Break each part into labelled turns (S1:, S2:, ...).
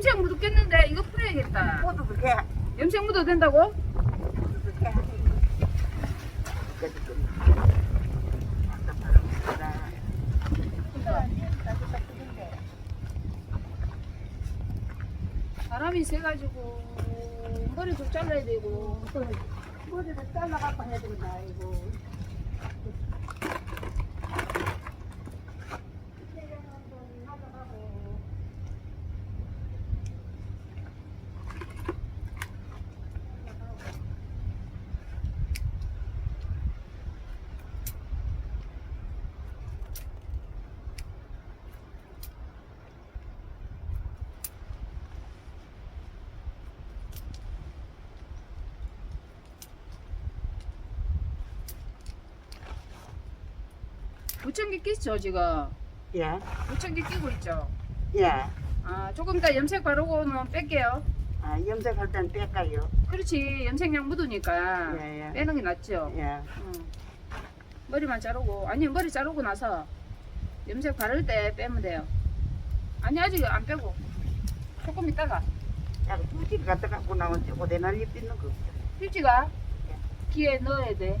S1: 염색 묻었겠는데 이거 풀어야겠다.
S2: 모두 그렇게
S1: 염색 묻어도 된다고?
S2: 모두 그렇게
S1: 바람이 세가지고 머리도 잘라야 되고
S2: 머리를 잘라갖고 해야 된다 이거.
S1: 무청기 끼죠 지금
S2: 예,
S1: 무청기 끼고 있죠
S2: 예.
S1: 아 조금 이따 염색 바르고는 뺄게요
S2: 아, 염색할 땐 뺄까요?
S1: 그렇지 염색약 묻으니까
S2: 예, 예.
S1: 빼는 게 낫죠
S2: 예.
S1: 응. 머리만 자르고 아니 머리 자르고 나서 염색 바를 때 빼면 돼요 아니 아직 안 빼고 조금 있다가
S2: 야, 굳이 갖다 갖고 나면 오대 날리 삐는 거. 없어.
S1: 휴지가 귀에 넣어야 돼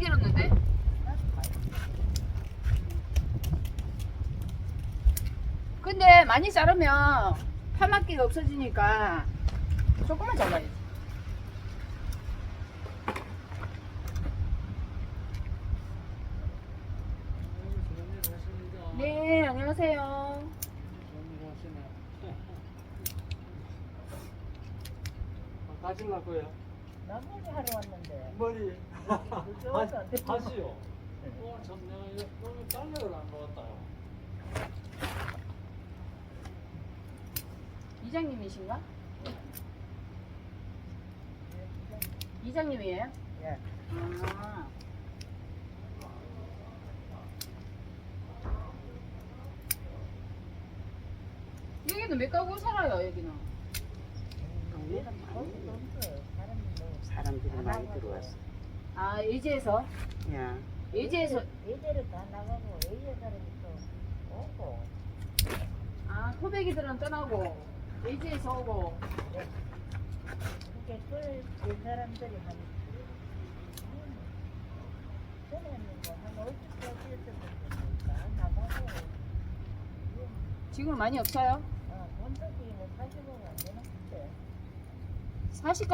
S1: 길었는데? 근데 많이 자르면 파마기가 없어지니까 조금만 잘라야지. 네 안녕하세요.
S3: 가실라고요?
S4: 나머지 하러 왔는데
S3: 머리? 다시 다시요. 와, 참 내가 이거 너무 달력을 안 먹었다.
S1: 이장님이신가? 이장님이에요?
S2: 예.
S1: 아. 여기는 몇 가구 살아요, 여기는?
S2: 동 사람들이 많이 들어왔어.
S1: 아, 예지에서?
S2: 예.
S1: 예지에서,
S4: 예제를 다 나가고 예제 사람이 또 오고
S1: 아, 토백이들은 떠나고, 예지에서 오고,
S4: 그게 그그 사람들이 한 음, 전에는 뭐한 50까지 다 나가고
S1: 지금 많이 없어요?
S4: 어, 본적이 뭐 45가 안 되는 건데
S1: 40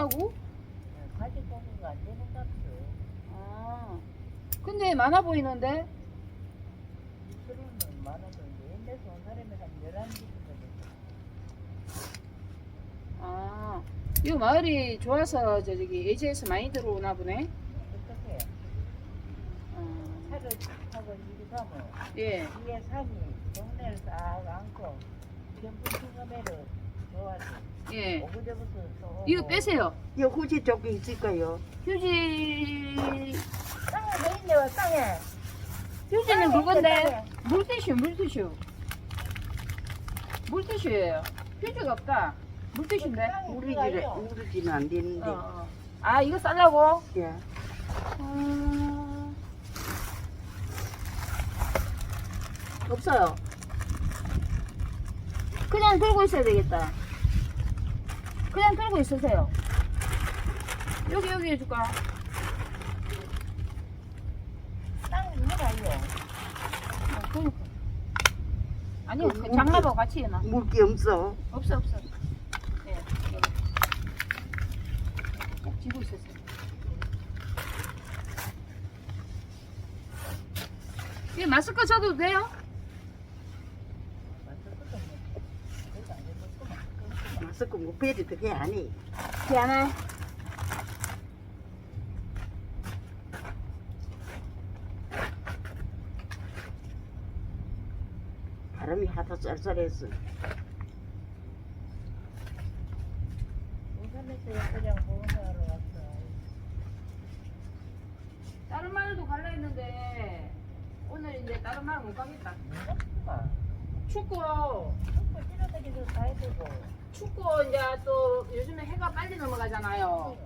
S1: 가구?
S4: 45가 안 되는 값을
S1: 아. 근데 많아 보이는데?
S4: 이스로는 많아도 옛날에서 온 사람이 한 11집 정도
S1: 아. 이 마을이 좋아서 저 저기 예지에서 많이 들어오나 보네?
S4: 어떻게
S1: 어,
S4: 차를 타고 이리 가면
S1: 예.
S4: 위에 산이 동네를 싹 안고 전부 중간에를 좋아하지
S1: 예. 이거 빼세요.
S2: 이 후지 조금 있을까요?
S1: 휴지
S4: 땅에 왜 있네 와 땅에
S1: 휴지는
S4: 땅에
S1: 그건데
S4: 있네,
S1: 물티슈 물티슈 물티슈예요. 휴지가 없다. 물티슈인데.
S4: 땅에
S2: 우리
S4: 들어가
S2: 집에
S4: 있어.
S2: 우리 집은 안 되는데.
S1: 어, 어. 아 이거 싸려고?
S2: 예.
S1: 음... 없어요. 그냥 들고 있어야 되겠다. 그냥 들고 있으세요. 여기 여기 해줄까?
S4: 땅에 있는가 이거
S1: 어, 그러니까. 아니요, 그 장갑하고 같이 해놔.
S2: 물기 없어.
S1: 없어, 없어. 네, 여기. 꼭 쥐고 있었어요. 이 마스크 써도 돼요?
S4: 마스크도 뭐 그거 안
S2: 마스크 못 빼도 그게 아니.
S1: 미안해.
S2: 바람이 하도 쌀쌀했어.
S4: 부산에서 그냥 봉사하러 왔어.
S1: 다른 마을도 갈라 했는데 오늘 이제 다른 마을 못 가겠다. 춥고 춥고 이제 또 요즘에 해가 빨리 넘어가잖아요.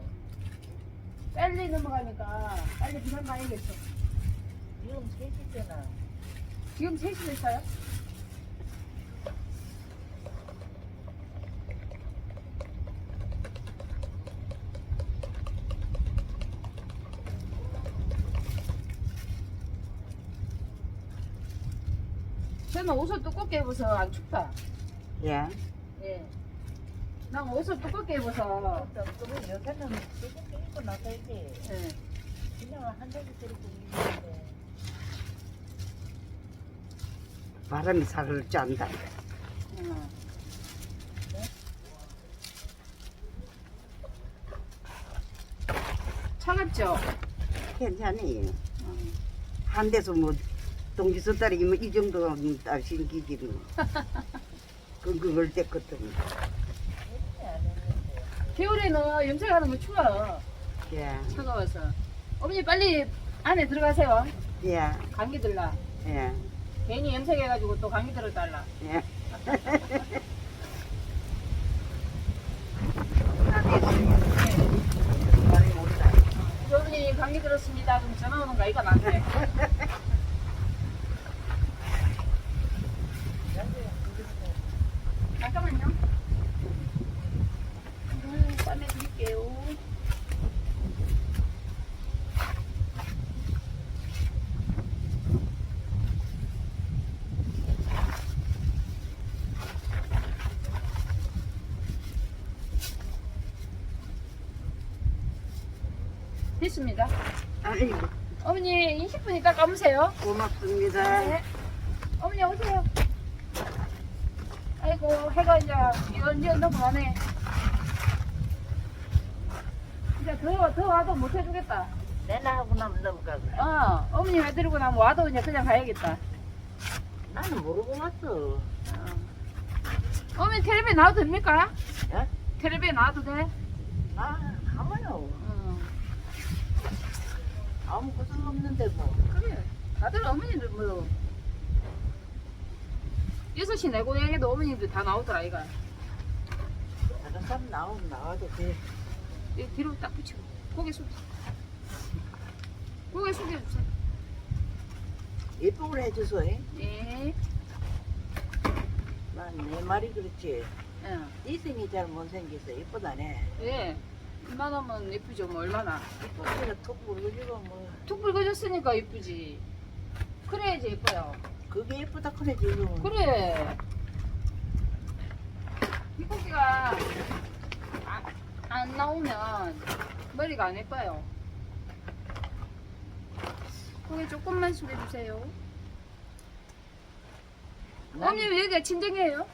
S1: 빨리 넘어가니까 빨리 부산 가야겠어.
S4: 지금 3시잖아.
S1: 지금 3시 됐어요? 저는 옷을 두껍게 입어서 안 춥다.
S2: 예.
S1: 예. 난 옷을 두껍게 입어서.
S4: 요새는 조금 입고 나가야지.
S1: 예.
S4: 그냥 한 적이 들고 있는데.
S2: 바람이 살을 짠다.
S1: 어. 차갑죠?
S2: 괜찮아요.
S1: 어.
S2: 한 데서 뭐 동지 숫달이 뭐이 정도 딸신 기기 뭐.
S4: 예전에 안 했는데.
S1: 겨울에는 염색하는 거 추워요.
S2: 예.
S1: 차가워서. 어머니 빨리 안에 들어가세요.
S2: 예.
S1: 감기 들라.
S2: 예.
S1: 괜히 염색해가지고 또 감기 들을 달라.
S2: 예.
S1: 어머니 감기 들었습니다. 그럼 전화 오는 거 이거 나한테. 잠깐만요. 음, 쌈에 드릴게요. 됐습니다.
S2: 아이고
S1: 어머니 20분 있다 감으세요.
S2: 고맙습니다.
S1: 네. 어머니 오세요. 아이고 해가 이제 이제 넘어가네. 이제 더, 더 와도 못 해주겠다.
S4: 내나 하고 나면 넘어가고.
S1: 어, 어머니 해드리고 나면 와도 이제 그냥 가야겠다.
S4: 나는 모르고 왔어.
S1: 어. 어머니 텔레비에 나와도 됩니까?
S4: 예?
S1: 텔레비에 나와도 돼?
S4: 나 가만요.
S1: 어.
S4: 아무 것도 없는데 뭐.
S1: 그래. 다들 어머니들 뭐. 6시 내 고향에도 어머니들 다 나오더라, 이거.
S4: 다른 사람 나오면 나와도 돼.
S1: 이 뒤로 딱 붙이고 고개 숙여 고개 숙여주세요
S4: 예쁘게 해줘서 해.
S1: 네
S4: 난내 말이 그렇지.
S1: 예.
S4: 이승이 잘 못생겨서 예쁘다네.
S1: 예. 이만하면 예쁘죠 뭐 얼마나
S4: 이쁘기가 툭 부르지고 뭐.
S1: 툭 붉어졌으니까 예쁘지 그래야지 예뻐요
S4: 그게 예쁘다 그래 지금.
S1: 그래 이뻐기가 안, 안 나오면 머리가 안 예뻐요 고개 조금만 숙여주세요
S4: 난
S1: 어머니 왜 여기가 친정이에요?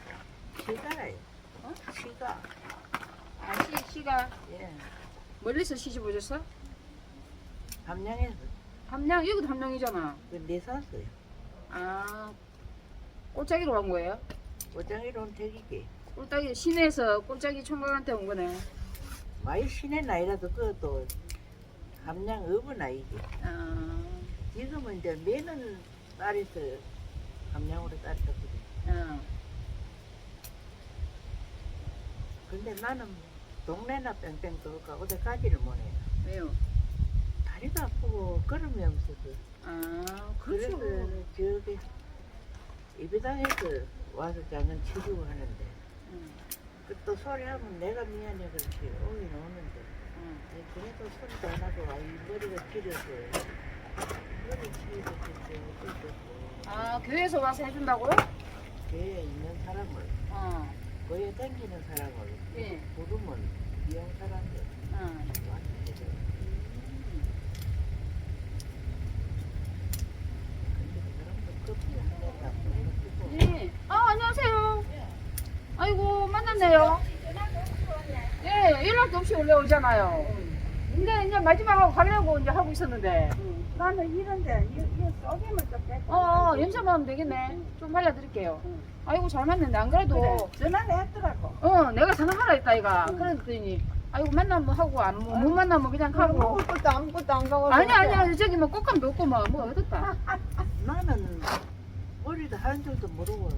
S4: 시가래.
S1: 어?
S4: 시가.
S1: 아, 시, 시가
S4: 예.
S1: 멀리서 시집 오셨어?
S4: 함양에서
S1: 함양, 여기도 함양이잖아.
S4: 그내 샀어요.
S1: 아, 꼴짜기로 간 거예요?
S4: 고장이로 온 택이게.
S1: 꼴짜기 시내에서 꼴짜기 총각한테 온 거네.
S4: 많이 신의 나이라도 그것도 함양 어부 나이지.
S1: 아,
S4: 지금은 이제 매는 딸에서 함양으로 딸이 떴거든.
S1: 어.
S4: 근데 나는 동네나 뺑뺑 돌까 어디 가지를 못해.
S1: 왜요?
S4: 다리도 아프고 걸으면서도.
S1: 아,
S4: 그래서
S1: 그렇죠.
S4: 저기 예배당에서 와서 장은 치료를 하는데
S1: 응,
S4: 그또 소리하면 내가 미안해 그렇지 오긴 오는데
S1: 응.
S4: 그래도 소리도 안 하고 아, 이 머리가 길어서 머리 치료도 어쩔
S1: 아, 교회에서 와서 해준다고요?
S4: 교회에 있는 사람을
S1: 어,
S4: 교회 다니는 사람을
S1: 예.
S4: 부르면 이양 사람들 근데 그 사람도 커피 한잔 갖고
S1: 네. 아, 안녕하세요. 아이고, 만났네요. 예, 연락도 없이 원래 오잖아요. 근데 이제 마지막하고 가려고 이제 하고 있었는데,
S2: 나는 이런데 이,
S1: 어, 어 염색만 하면 되겠네. 좀 발라드릴게요. 아이고 잘 맞는데 안 그래도
S2: 그래. 전화를 했더라고.
S1: 어 내가 전화하라 했다 이가. 그랬더니 아이고 만나면 하고 안못 만나면 그냥 가고.
S2: 먹을 것도 아무것도 안 가고.
S1: 아니 아니야 저기 뭐 꽃감도 없고 뭐, 뭐 어떻다.
S4: 나는 머리도 한 줄도 모르고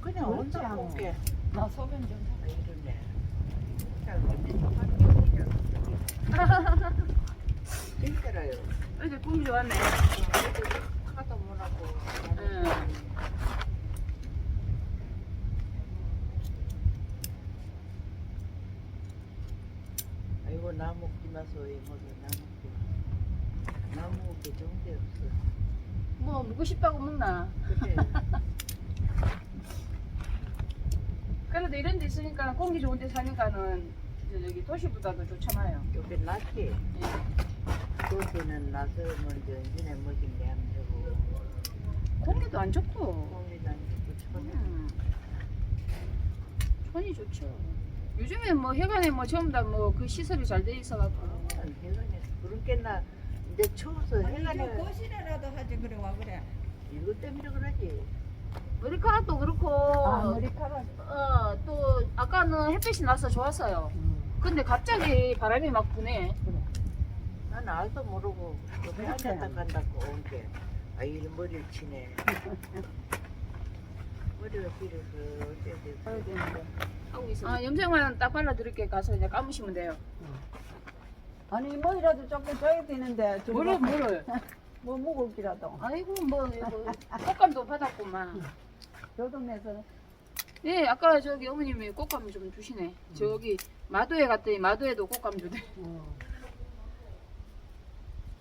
S4: 그냥 혼자. 먹게
S2: 나 소변 좀.
S4: 이러네. 진짜라요.
S1: 어제 꿈이 좋았네. 응.
S4: 아이고 나 먹지 마소 이 먹이 나 먹지. 나 먹기 정대 없어.
S1: 뭐 먹고 싶다고 먹나.
S4: 그래.
S1: 그래도 이런 데 있으니까 공기 좋은 데 사니까는 저 저기 도시보다도 좋잖아요.
S4: 여기 낫지. 거기는 나서 먼저 인에 먹인데 안 되고.
S1: 공기도 안 좋고.
S4: 공기도 안 좋고 천에.
S1: 음. 천이 좋죠. 요즘에 뭐 해관에 뭐 전부 다 뭐 그 시설이 잘 돼 있어갖고.
S4: 해관에 그렇게 나 이제 추워서 해관에
S2: 거실에라도 하지 그래 와 그래.
S4: 이것 때문에 그러지.
S1: 머리카락도 그렇고
S2: 아 머리카락.
S1: 어, 또 아까는 햇빛이 나서 좋았어요. 근데 갑자기 바람이 막 부네.
S4: 난 알도 모르고 왜 앉았다 간다고 온 게 아이 머리를 치네 머리가 길어서 어째
S1: 하고 있어. 아 염색만 딱 발라드릴게 가서 이제 감으시면 돼요.
S2: 아니 뭐이라도 조금 줘야 되는데. 좀
S1: 뭐를
S2: 뭐-?
S1: 뭐
S2: 먹을 기라도.
S1: 아이고 뭐 이거 꽃감도 받았구만.
S2: 요 동네에서
S1: 예, 아까 저기 어머님이 꽃감 좀 주시네. 저기 마도에 갔더니 마도에도 꽃감 주대.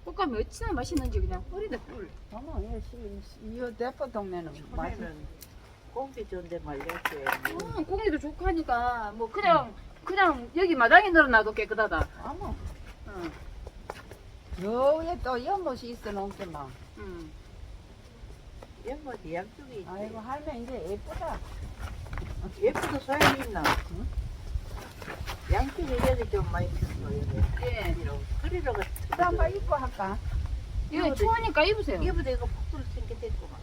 S1: 꽃감이 어찌나 맛있는지 그냥 꿀이다 꿀.
S2: 어머 이 대포 동네는.
S4: 처음에는 공기 좋은데 말렸지
S1: 어, 공기도 좋고 하니까 뭐 그냥 그냥 여기 마당에 늘어놔도 깨끗하다.
S2: 어머
S1: 응,
S2: 여기에 또 연못이 있어 놓구만.
S1: 응.
S4: 연못이 양쪽에 있지
S2: 아이고 할머니 이제 예쁘다.
S4: 예쁘도 소용이 있나 양쪽에 여기 좀 많이 폈어 여기
S1: 예.
S4: 그리로
S2: 땀바 입고 할까?
S1: 이거 추우니까 입으세요.
S4: 이거보다 이거 폭도를 생겼겠구만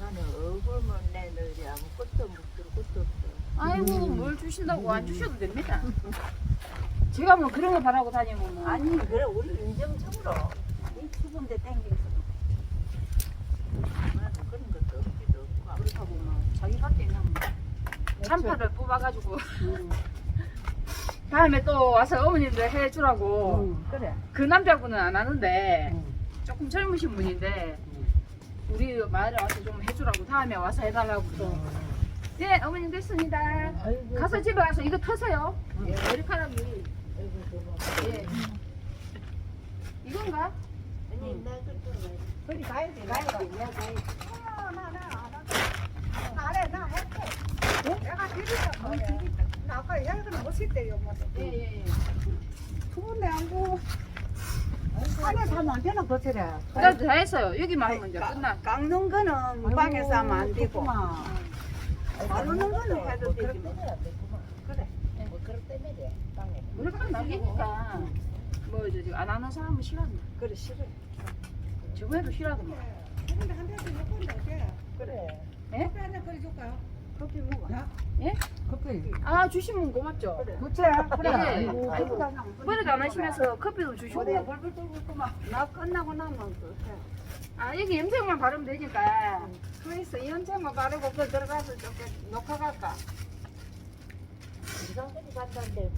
S4: 나는 얼굴만 내느리 아무것도 못 들을 것도 없어
S1: 아이고 뭘 주신다고 안 주셔도 됩니다. 제가 뭐 그런 거 바라고 다니면 뭐.
S2: 아니 그래 우리 인정적으로. 이 추운데 땡기서.
S4: 나는 그런 것도 없기도 없고. 아무
S1: 그렇다고 뭐 자기 밖에 그냥 뭐 참파를 뽑아가지고 다음에 또 와서 어머님들 해주라고
S2: 응, 그래.
S1: 그 남자분은 안 하는데
S2: 응.
S1: 조금 젊으신 분인데 우리 마을에 와서 좀 해주라고 다음에 와서 해달라고 또. 네 어머님 됐습니다.
S2: 아이고,
S1: 가서 집에 가서 이거 터세요. 예, 머리카락이 예. 이건가?
S4: 아니 나 그거
S2: 그리 가야 돼, 가야 돼. 내가 가야 돼. 나래 나 할게. 내가 드리자. 나 아까 못 쓸때요, 뭐.
S1: 예예예.
S2: 추운데 안고. 안에 가면 안 되나 거칠해.
S1: 그다 다 했어요. 여기만 하면 이제 끝나.
S5: 깎는 거는 방에서 하면 안 되고 바르는 거는 해도 되지 뭐.
S4: 그래 뭐 그럴 때문에 땅에
S1: 머리카락 날리니까 뭐 이제 지금 안 하는 사람은 싫어한다.
S4: 그래 싫어
S1: 저번에도 싫어하더만.
S2: 근데 한 대씩 몇 번도 어때?
S4: 그래
S1: 예?
S2: 커피 한잔 끓여 줄까요?
S4: 커피 먹어
S1: 예?
S2: 커피.
S1: 아 주시면 고맙죠.
S2: 그치?
S1: 그래.
S2: 아이고,
S1: 아이고.
S2: 아이고.
S1: 머리도 안 하시면서 커피도 주시고.
S5: 머리에 벌벌 떨고 있구만 나 끝나고 나면 또 해.
S1: 아 여기 염색만 바르면 되니까.
S5: 그래서 연장만 바르고 그 들어가서 조금 녹화 갈까
S4: 이상하게 갔다는데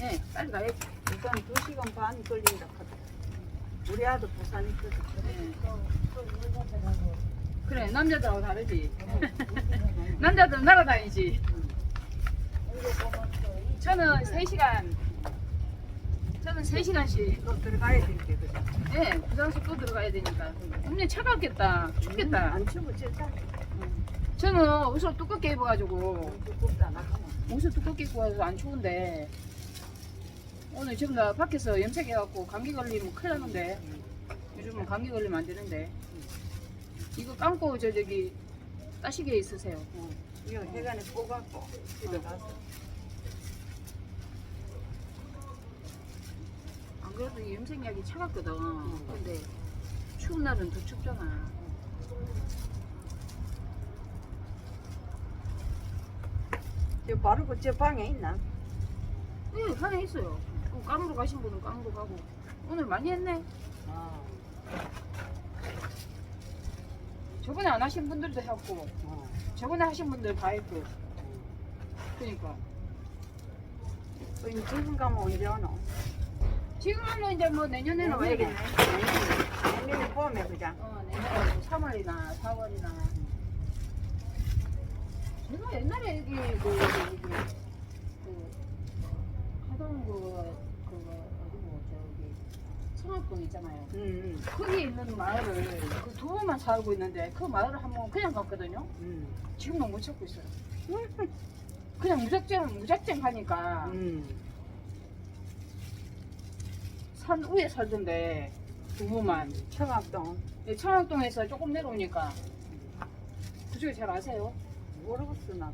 S1: 예, 빨리 가야지.
S5: 우선 2시간 반 걸린다 우리 아들 부산 있거든
S1: 예. 그래 남자들하고 다르지. 남자들은 날아다니지. 저는 3시간 저는 3시간씩
S5: 또 들어가야 되니까 그래
S1: 예, 부산에서 또 들어가야 되니까. 어머니 차갑겠다. 춥겠다.
S5: 안 추면 진짜
S1: 저는 옷을 두껍게 입어가지고
S5: 두껍다
S1: 옷을 두껍게 입고 와서 안 추운데 오늘 지금 나 밖에서 염색해갖고 감기 걸리면 큰일 나는데 요즘은 감기 걸리면 안 되는데 이거 감고 저 저기 따시게 있으세요.
S5: 이거 해간에 뽑았고 집에 가서
S1: 안 그래도 이 염색약이 차갑거든. 근데 추운 날은 더 춥잖아.
S2: 저 바로 저 방에 있나?
S1: 네, 방에 있어요. 그 깡으로 가신 분은 깡으로 가고. 오늘 많이 했네.
S2: 아,
S1: 저번에 안 하신 분들도 했고,
S2: 어.
S1: 저번에 하신 분들 다 했고. 그니까.
S2: 어, 지금 가면 언제 오노?
S1: 지금 하면 이제 뭐 내년에는 와야겠네.
S2: 내년에 봄에 그냥.
S1: 어, 내년에 3월이나 4월이나. 제가 옛날에 여기 그, 저기, 그, 그, 하던 그, 그, 어 청학동 있잖아요.
S2: 음,
S1: 거기 있는 마을을 그두 분만 살고 있는데 그 마을을 한번 그냥 갔거든요.
S2: 음,
S1: 지금은 못 찾고 있어요. 그냥 무작정 무작정 하니까
S2: 음.
S1: 산 위에 살던데 두 분만
S2: 청학동
S1: 예, 청학동에서 조금 내려오니까 그쪽에 잘 아세요?
S2: 모르겠어 나.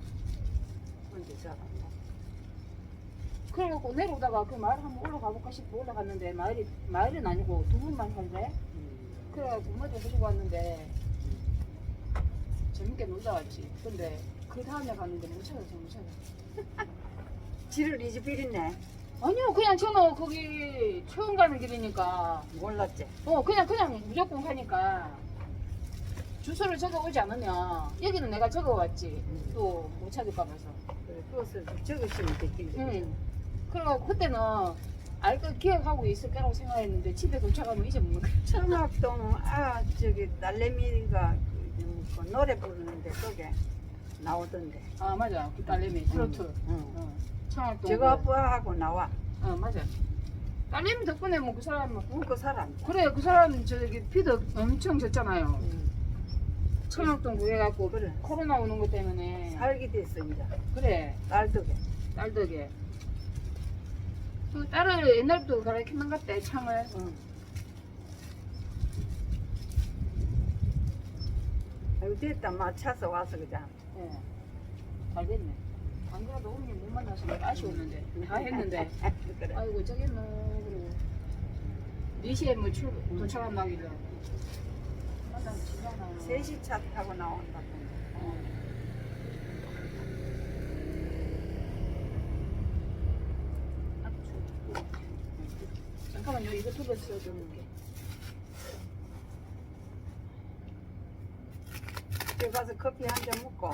S2: 언제 살았나?
S1: 그래갖고 내려오다가 그 마을 한번 올라가 볼까 싶어 올라갔는데 마을이 마을은 아니고 두 분만.
S2: 음.
S1: 그래갖고 머리 해주고 왔는데 재밌게 놀다 왔지. 근데 그 다음에 갔는데 못 찾았어 못 찾았어.
S2: 7월 20일이네.
S1: 아니요, 그냥 저는 거기 처음 가는 길이니까,
S2: 몰랐지.
S1: 어, 그냥, 그냥 무조건 가니까, 주소를 적어 오지 않으면, 여기는 내가 적어 왔지. 또 못 찾을까 봐서.
S2: 그래, 그것을 적으시면 됐긴데.
S1: 응. 그래갖고 그때는, 알거 기억하고 있을 거라고 생각했는데, 집에 도착하면 이제 못 먹겠어.
S2: 청학동 아 저기 딸내미가 그, 그 노래 부르는데 속에 나오던데.
S1: 아, 맞아. 그 딸내미, 트로트.
S2: 응.
S1: 어, 청학동.
S2: 저거
S1: 그-
S2: 아빠하고 나와.
S1: 어, 맞아. 딸내미 덕분에 뭐 그 사람,
S2: 웃고 살았네.
S1: 그래, 그 사람 저기 피도 엄청 졌잖아요.
S2: 응.
S1: 청학동 구해갖고,
S2: 그래.
S1: 코로나 오는 것 때문에.
S2: 살게 이제.
S1: 그래.
S2: 딸 덕에.
S1: 딸 덕에. 그 딸을 옛날부터 것 같대, 창을.
S2: 응. 아이고 됐다 마차서 와서 그냥.
S1: 예. 잘 됐네. 안 그래도 언니 못 만나서 아쉬웠는데. 다 했는데.
S2: 그래.
S1: 아이고, 저기 뭐, 그리고. 4시에 뭐 출, 도착한다길래. 만나면 지잖아.
S2: 3시 차 타고 나온다.
S1: 어. 아, 추워. 잠깐만요, 이거 두개 써줄게.
S2: 집에 가서 커피 한 잔 먹고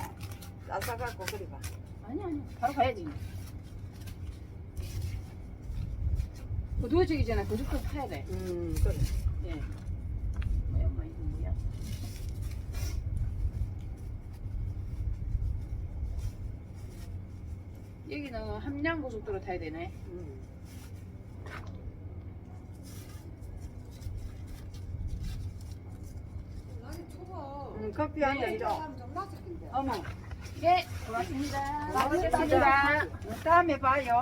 S2: 싸사갖고 그리 가.
S1: 아니 아니 바로 가야지 전에 고속도로 타야 돼
S2: 음 그래.
S1: 예. 뭐야 뭐야 이거 뭐야 여기는 함양 고속도로 타야 되네
S2: 음. 음, 커피 한 잔 줘.
S1: 어머 예 고맙습니다
S2: 고맙습니다. 다음에 봐요.